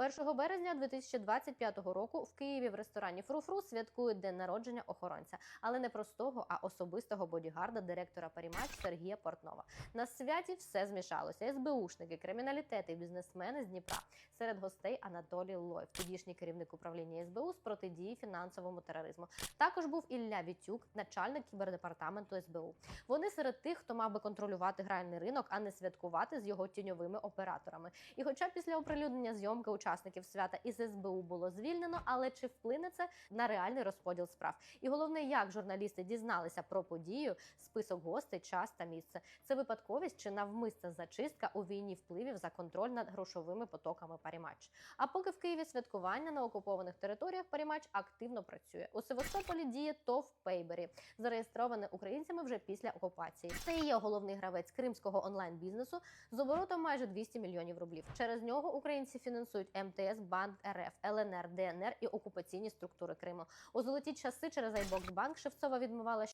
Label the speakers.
Speaker 1: 1 березня 2025 року в Києві в ресторані Фруфру святкують день народження охоронця, але не простого, а особистого бодігарда директора Парімач Сергія Портнова. На святі все змішалося: СБУшники, криміналітети, бізнесмени з Дніпра. Серед гостей Анатолій Лойв, тодішній керівник управління СБУ з протидії фінансовому тероризму. Також був Ілля Вітюк, начальник кібердепартаменту СБУ. Вони серед тих, хто мав би контролювати гральний ринок, а не святкувати з його тіньовими операторами. І хоча після оприлюднення зйомки учасників свята із СБУ було звільнено, але чи вплине це на реальний розподіл справ? І головне, як журналісти дізналися про подію, список гостей, час та місце. Це випадковість чи навмисна зачистка у війні впливів за контроль над грошовими потоками Парімач. А поки в Києві святкування на окупованих територіях Парімач активно працює. У Севастополі діє ТОВ Пейбері, зареєстроване українцями вже після окупації. Це є головний гравець кримського онлайн-бізнесу з оборотом майже 200 мільйонів рублів. Через нього українці фінансують МТС, Банк РФ, ЛНР, ДНР і окупаційні структури Криму. У золоті часи через iBox Банк Шевцова відмивала